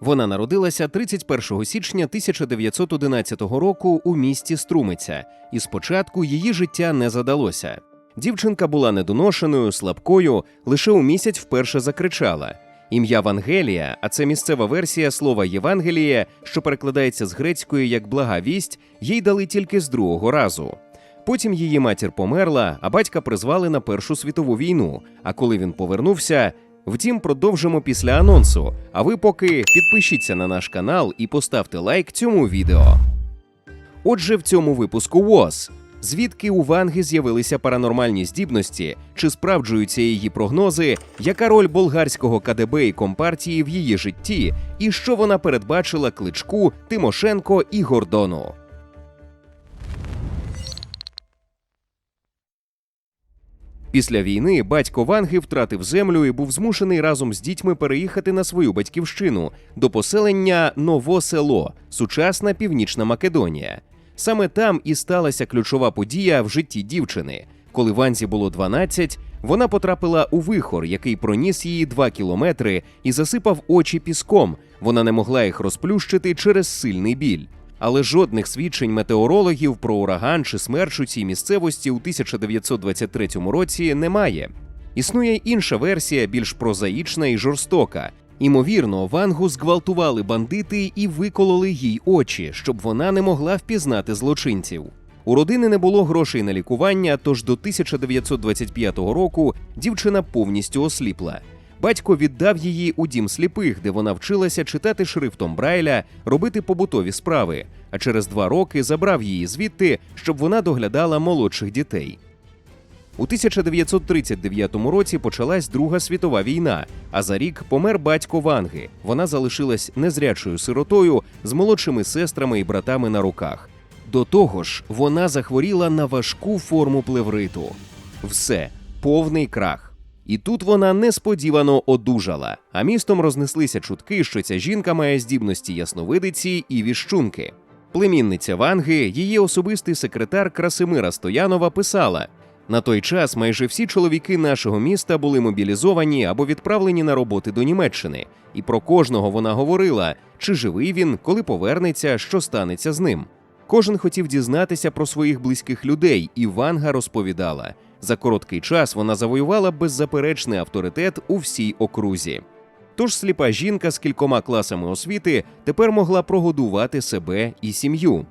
Вона народилася 31 січня 1911 року у місті Струмиця, і спочатку її життя не задалося. Дівчинка була недоношеною, слабкою, лише у місяць вперше закричала. Ім'я Вангелія, а це місцева версія слова Євангеліє, що перекладається з грецької як блага вість, їй дали тільки з другого разу. Потім її матір померла, а батька призвали на Першу світову війну. А коли він повернувся, втім, продовжимо після анонсу. А ви поки підпишіться на наш канал і поставте лайк цьому відео. Отже, в цьому випуску ВОЗ. Звідки у Ванги з'явилися паранормальні здібності, чи справджуються її прогнози, яка роль болгарського КДБ і компартії в її житті, і що вона передбачила Кличку, Тимошенко і Гордону. Після війни батько Ванги втратив землю і був змушений разом з дітьми переїхати на свою батьківщину до поселення Новосело, сучасна Північна Македонія. Саме там і сталася ключова подія в житті дівчини. Коли Ванзі було 12, вона потрапила у вихор, який проніс її 2 кілометри і засипав очі піском. Вона не могла їх розплющити через сильний біль. Але жодних свідчень метеорологів про ураган чи смерч у цій місцевості у 1923 році немає. Існує інша версія, більш прозаїчна і жорстока. Імовірно, Вангу зґвалтували бандити і викололи їй очі, щоб вона не могла впізнати злочинців. У родини не було грошей на лікування, тож до 1925 року дівчина повністю осліпла. Батько віддав її у дім сліпих, де вона вчилася читати шрифтом Брайля, робити побутові справи, а через два роки забрав її звідти, щоб вона доглядала молодших дітей. У 1939 році почалась Друга світова війна, а за рік помер батько Ванги. Вона залишилась незрячою сиротою з молодшими сестрами і братами на руках. До того ж, вона захворіла на важку форму плевриту. Все, повний крах. І тут вона несподівано одужала, а містом рознеслися чутки, що ця жінка має здібності ясновидиці і віщунки. Племінниця Ванги, її особистий секретар Красимира Стоянова, писала: на той час майже всі чоловіки нашого міста були мобілізовані або відправлені на роботи до Німеччини, і про кожного вона говорила, чи живий він, коли повернеться, що станеться з ним. Кожен хотів дізнатися про своїх близьких людей, і Ванга розповідала. За короткий час вона завоювала беззаперечний авторитет у всій окрузі. Тож сліпа жінка з кількома класами освіти тепер могла прогодувати себе і сім'ю.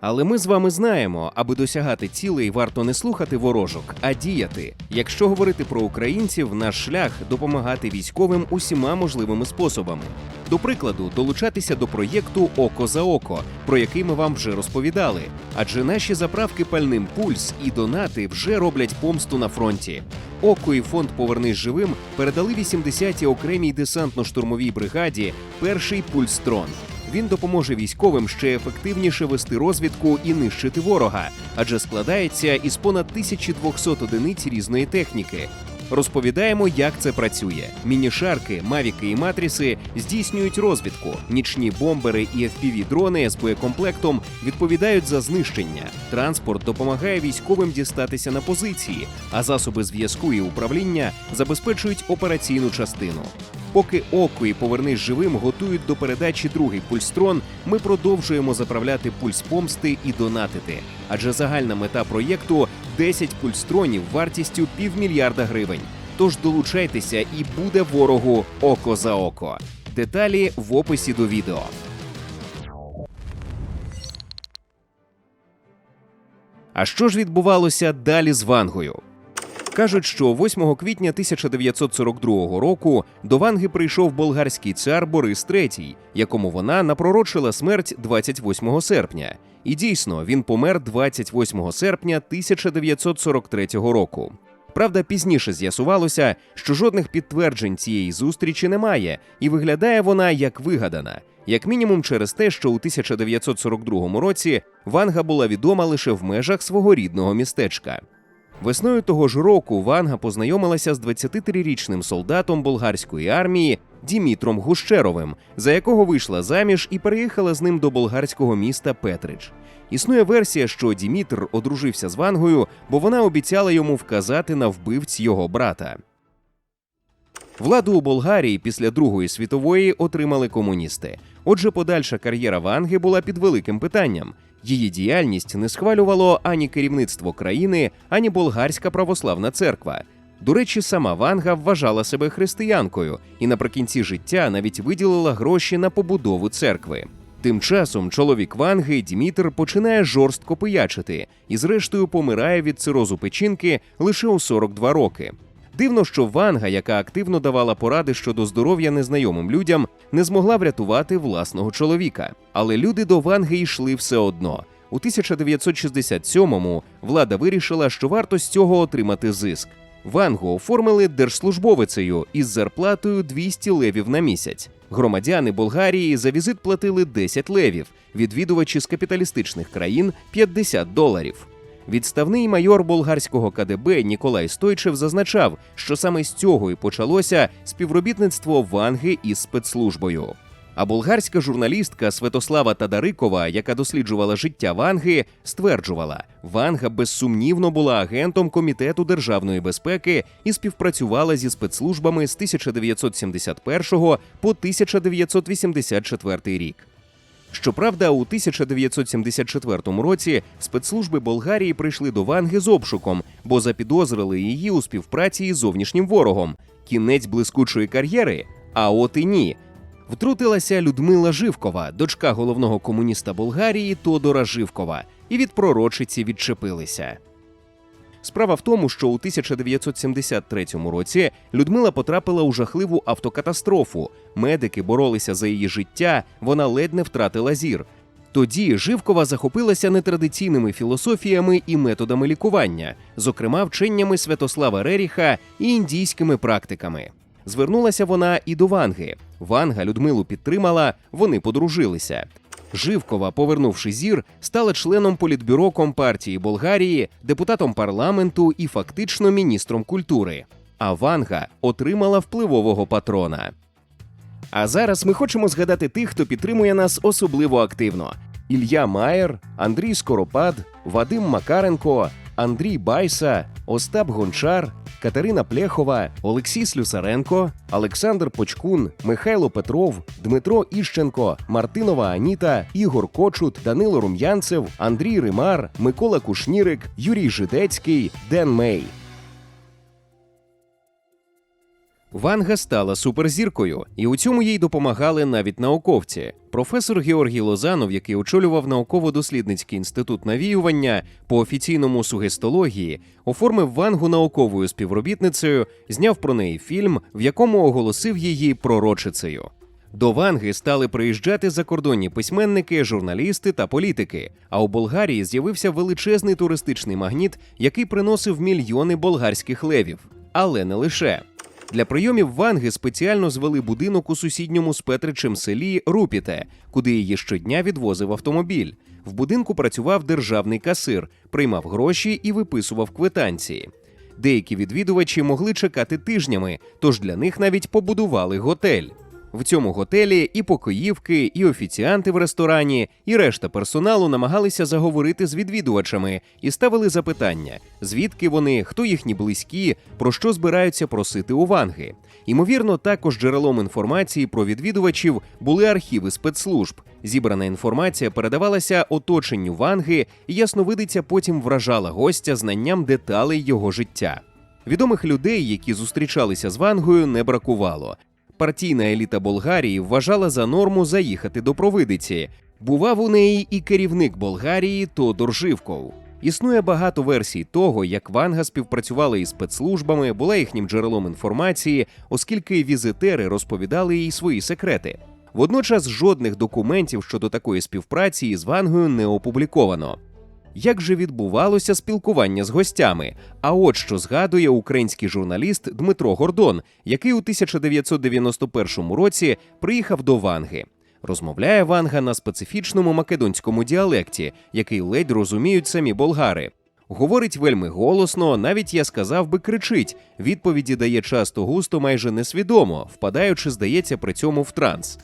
Але ми з вами знаємо, аби досягати цілей, варто не слухати ворожок, а діяти. Якщо говорити про українців, наш шлях допомагати військовим усіма можливими способами. До прикладу, долучатися до проєкту Око за око, про який ми вам вже розповідали. Адже наші заправки пальним пульс і донати вже роблять помсту на фронті. Око і фонд Повернись живим передали 80-й окремій десантно-штурмовій бригаді перший пульстрон. Він допоможе військовим ще ефективніше вести розвідку і нищити ворога, адже складається із понад 1200 одиниць різної техніки. Розповідаємо, як це працює. Мінішарки, мавіки і матріси здійснюють розвідку. Нічні бомбери і fpv дрони з боєкомплектом відповідають за знищення. Транспорт допомагає військовим дістатися на позиції, а засоби зв'язку і управління забезпечують операційну частину. Поки око і повернись живим готують до передачі другий пульстрон, ми продовжуємо заправляти пульс помсти і донатити. Адже загальна мета проєкту 10 пульстронів вартістю півмільярда гривень. Тож долучайтеся і буде ворогу око за око. Деталі в описі до відео. А що ж відбувалося далі з Вангою? Кажуть, що 8 квітня 1942 року до Ванги прийшов болгарський цар Борис III, якому вона напророчила смерть 28 серпня. І дійсно він помер 28 серпня 1943 року. Правда, пізніше з'ясувалося, що жодних підтверджень цієї зустрічі немає, і виглядає вона як вигадана, як мінімум через те, що у 1942 році Ванга була відома лише в межах свого рідного містечка. Весною того ж року Ванга познайомилася з 23-річним солдатом болгарської армії Дімітром Гущеровим, за якого вийшла заміж і переїхала з ним до болгарського міста Петрич. Існує версія, що Дімітр одружився з Вангою, бо вона обіцяла йому вказати на вбивць його брата. Владу у Болгарії після Другої світової отримали комуністи. Отже, подальша кар'єра Ванги була під великим питанням. Її діяльність не схвалювало ані керівництво країни, ані болгарська православна церква. До речі, сама Ванга вважала себе християнкою і наприкінці життя навіть виділила гроші на побудову церкви. Тим часом чоловік Ванги Дмітр починає жорстко пиячити і, зрештою, помирає від цирозу печінки лише у 42 роки. Дивно, що Ванга, яка активно давала поради щодо здоров'я незнайомим людям, не змогла врятувати власного чоловіка. Але люди до Ванги йшли все одно. У 1967-му влада вирішила, що варто з цього отримати зиск. Вангу оформили держслужбовицею із зарплатою 200 левів на місяць. Громадяни Болгарії за візит платили 10 левів, відвідувачі з капіталістичних країн 50 доларів. Відставний майор болгарського КДБ Ніколай Стойчев зазначав, що саме з цього і почалося співробітництво Ванги із спецслужбою. А болгарська журналістка Святослава Тадарикова, яка досліджувала життя Ванги, стверджувала, Ванга безсумнівно була агентом Комітету державної безпеки і співпрацювала зі спецслужбами з 1971 по 1984 рік. Щоправда, у 1974 році спецслужби Болгарії прийшли до Ванги з обшуком, бо запідозрили її у співпраці із зовнішнім ворогом. Кінець блискучої кар'єри. А от і ні. Втрутилася Людмила Живкова, дочка головного комуніста Болгарії Тодора Живкова, і від пророчиці відчепилися. Справа в тому, що у 1973 році Людмила потрапила у жахливу автокатастрофу. Медики боролися за її життя, вона ледь не втратила зір. Тоді Живкова захопилася нетрадиційними філософіями і методами лікування, зокрема вченнями Святослава Реріха і індійськими практиками. Звернулася вона і до Ванги. Ванга Людмилу підтримала, вони подружилися. Живкова, повернувши зір, стала членом політбюро Компартії Болгарії, депутатом парламенту і фактично міністром культури. А Ванга отримала впливового патрона. А зараз ми хочемо згадати тих, хто підтримує нас особливо активно: Ілья Маєр, Андрій Скоропад, Вадим Макаренко, Андрій Байса, Остап Гончар, Катерина Плехова, Олексій Слюсаренко, Олександр Почкун, Михайло Петров, Дмитро Іщенко, Мартинова Аніта, Ігор Кочут, Данило Рум'янцев, Андрій Римар, Микола Кушнірик, Юрій Жидецький, Ден Мей. Ванга стала суперзіркою, і у цьому їй допомагали навіть науковці. Професор Георгій Лозанов, який очолював науково-дослідницький інститут навіювання по офіційному сугестології, оформив Вангу науковою співробітницею, зняв про неї фільм, в якому оголосив її пророчицею. До Ванги стали приїжджати закордонні письменники, журналісти та політики. А у Болгарії з'явився величезний туристичний магніт, який приносив мільйони болгарських левів. Але не лише. Для прийомів Ванги спеціально звели будинок у сусідньому з Петричем селі Рупіте, куди її щодня відвозив автомобіль. В будинку працював державний касир, приймав гроші і виписував квитанції. Деякі відвідувачі могли чекати тижнями, тож для них навіть побудували готель. В цьому готелі і покоївки, і офіціанти в ресторані, і решта персоналу намагалися заговорити з відвідувачами і ставили запитання, звідки вони, хто їхні близькі, про що збираються просити у Ванги. Ймовірно, також джерелом інформації про відвідувачів були архіви спецслужб. Зібрана інформація передавалася оточенню Ванги, і ясновидиця потім вражала гостя знанням деталей його життя. Відомих людей, які зустрічалися з Вангою, не бракувало. Партійна еліта Болгарії вважала за норму заїхати до провидиці. Бував у неї і керівник Болгарії Тодор Живков. Існує багато версій того, як Ванга співпрацювала із спецслужбами, була їхнім джерелом інформації, оскільки візитери розповідали їй свої секрети. Водночас жодних документів щодо такої співпраці із Вангою не опубліковано. Як же відбувалося спілкування з гостями? А от що згадує український журналіст Дмитро Гордон, який у 1991 році приїхав до Ванги. Розмовляє Ванга на специфічному македонському діалекті, який ледь розуміють самі болгари. Говорить вельми голосно, навіть я сказав би кричить. Відповіді дає часто густо, майже несвідомо, впадаючи, здається, при цьому в транс.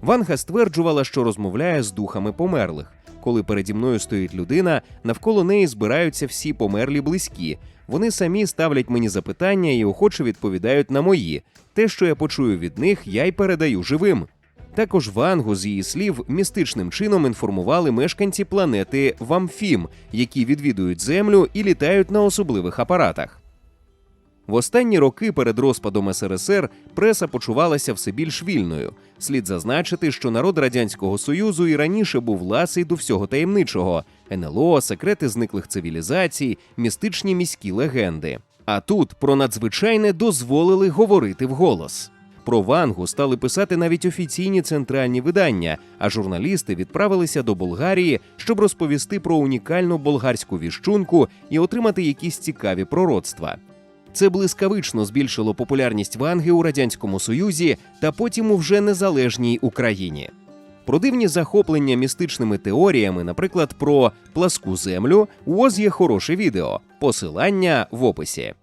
Ванга стверджувала, що розмовляє з духами померлих. Коли переді мною стоїть людина, навколо неї збираються всі померлі близькі. Вони самі ставлять мені запитання і охоче відповідають на мої. Те, що я почую від них, я й передаю живим. Також Вангу з її слів містичним чином інформували мешканці планети Вамфім, які відвідують Землю і літають на особливих апаратах. В останні роки перед розпадом СРСР преса почувалася все більш вільною. Слід зазначити, що народ радянського союзу і раніше був ласий до всього таємничого: НЛО, секрети зниклих цивілізацій, містичні міські легенди. А тут про надзвичайне дозволили говорити вголос. Про Вангу стали писати навіть офіційні центральні видання, а журналісти відправилися до Болгарії, щоб розповісти про унікальну болгарську віщунку і отримати якісь цікаві пророцтва. Це блискавично збільшило популярність Ванги у радянському союзі та потім у вже незалежній Україні. Про дивні захоплення містичними теоріями, наприклад, про пласку землю, у ОЗ є хороше відео. Посилання в описі.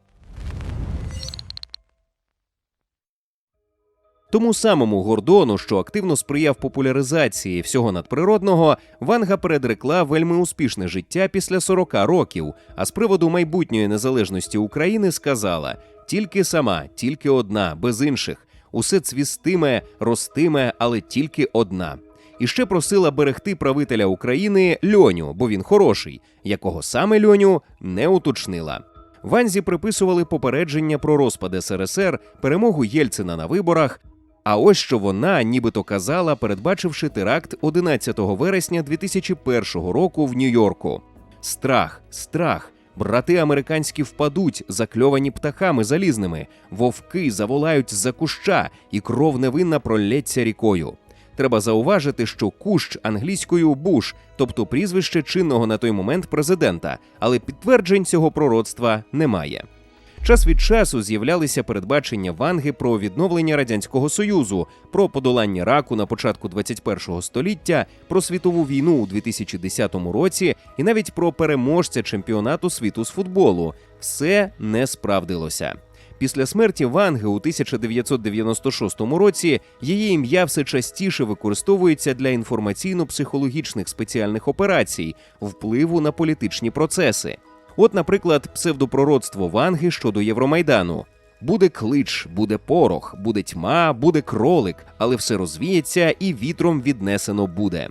Тому самому Гордону, що активно сприяв популяризації всього надприродного, Ванга передрекла вельми успішне життя після 40 років. А з приводу майбутньої незалежності України сказала: тільки сама, тільки одна, без інших. Усе цвістиме, ростиме, але тільки одна. І ще просила берегти правителя України Льоню, бо він хороший, якого саме Льоню не уточнила. Ванзі приписували попередження про розпад СРСР, перемогу Єльцина на виборах. А ось що вона нібито казала, передбачивши теракт 11 вересня 2001 року в Нью-Йорку. Страх, страх. Брати американські впадуть, закльовані птахами залізними, вовки заволають за куща, і кров невинна пролється рікою. Треба зауважити, що кущ англійською буш, тобто прізвище чинного на той момент президента, але підтверджень цього пророцтва немає. Час від часу з'являлися передбачення Ванги про відновлення радянського союзу, про подолання раку на початку 21-го століття, про світову війну у 2010 році і навіть про переможця чемпіонату світу з футболу. Все не справдилося. Після смерті Ванги у 1996 році її ім'я все частіше використовується для інформаційно-психологічних спеціальних операцій, впливу на політичні процеси. От, наприклад, псевдопророцтво Ванги щодо Євромайдану. Буде клич, буде порох, буде тьма, буде кролик, але все розвіється і вітром віднесено буде.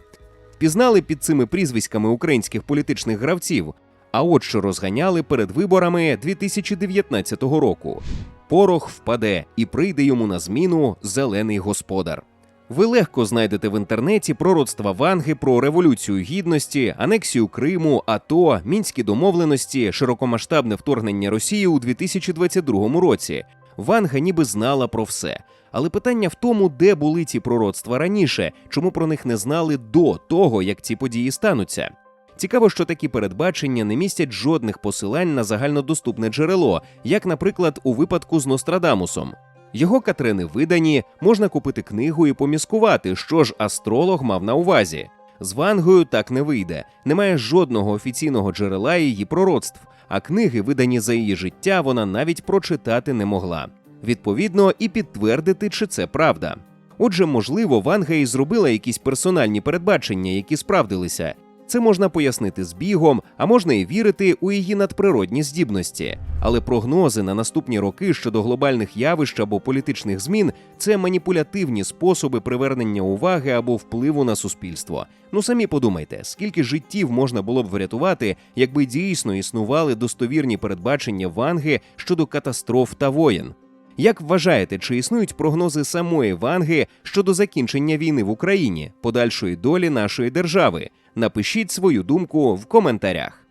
Пізнали під цими прізвиськами українських політичних гравців. А от що розганяли перед виборами 2019 року: порох впаде і прийде йому на зміну зелений господар. Ви легко знайдете в інтернеті пророцтва Ванги про революцію гідності, анексію Криму, АТО, мінські домовленості, широкомасштабне вторгнення Росії у 2022 році. Ванга ніби знала про все. Але питання в тому, де були ці пророцтва раніше, чому про них не знали до того, як ці події стануться. Цікаво, що такі передбачення не містять жодних посилань на загальнодоступне джерело, як, наприклад, у випадку з Нострадамусом. Його катрени видані, можна купити книгу і поміскувати, що ж астролог мав на увазі. З Вангою так не вийде, немає жодного офіційного джерела її пророцтв, а книги, видані за її життя, вона навіть прочитати не могла. Відповідно, і підтвердити, чи це правда. Отже, можливо, Ванга і зробила якісь персональні передбачення, які справдилися. Це можна пояснити збігом, а можна і вірити у її надприродні здібності. Але прогнози на наступні роки щодо глобальних явищ або політичних змін це маніпулятивні способи привернення уваги або впливу на суспільство. Ну самі подумайте, скільки життів можна було б врятувати, якби дійсно існували достовірні передбачення Ванги щодо катастроф та воєн. Як вважаєте, чи існують прогнози самої Ванги щодо закінчення війни в Україні, подальшої долі нашої держави? Напишіть свою думку в коментарях.